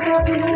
happy